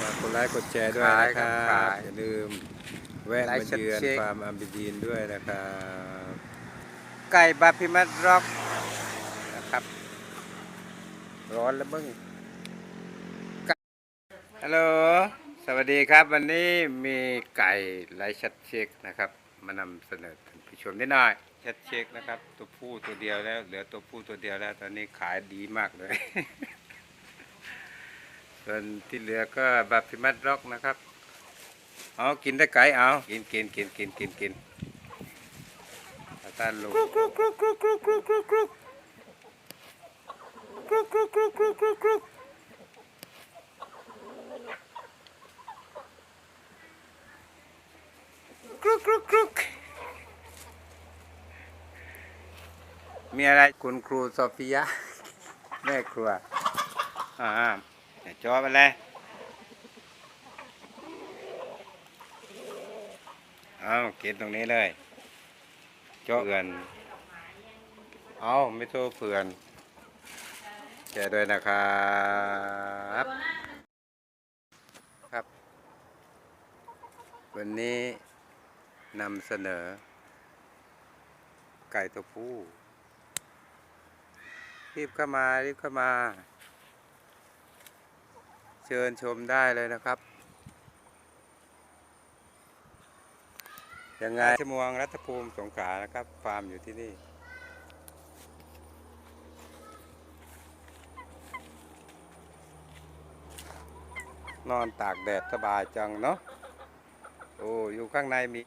ฝากกดไลค์กดแชร์ด้วยนะครัขายบครับขายอย่าลืมแวะไลมาค์เยือนเช็คฟาร์มอัมบิดีนด้วยนะครับ ไก่บาพิมัดร็อกนะครับ ร้อนแล้วมึงไก่ฮัลโหลสวัสดีครับ วันนี้มีไก่ไลท์ชัดเช็คนะครับ มานำเสนอท่านผู้ชมนิดหน่อยชัดเช็คนะครับ ตัวผู้ตัวเดียวแล้ว เหลือตัวผู้ตัวเดียวแล้ว ตอนนี้ขายดีมากเลย ส่วนที่เหลือก็บาพิมัดร็อกนะครับ เอากินได้ไก่เอา กินกินกินกินกินกินต้านลงมีอะไรคุณครูโซฟิยาแม่ครัวอ่า จอไปเลยเอากินตรงนี้เลยจอเอือนเอาไม่โทษเพื่อนแชร์ด้วยนะครับครับ วันนี้นำเสนอ ไก่ตัวผู้รีบเข้ามารีบเข้ามา เชิญชมได้เลยนะครับ ยังไงชมวงรัฐภูมิสงขลานะครับ ฟาร์มอยู่ที่นี่นอนตากแดดสบายจังเนาะ โอ้ อยู่ข้างในมี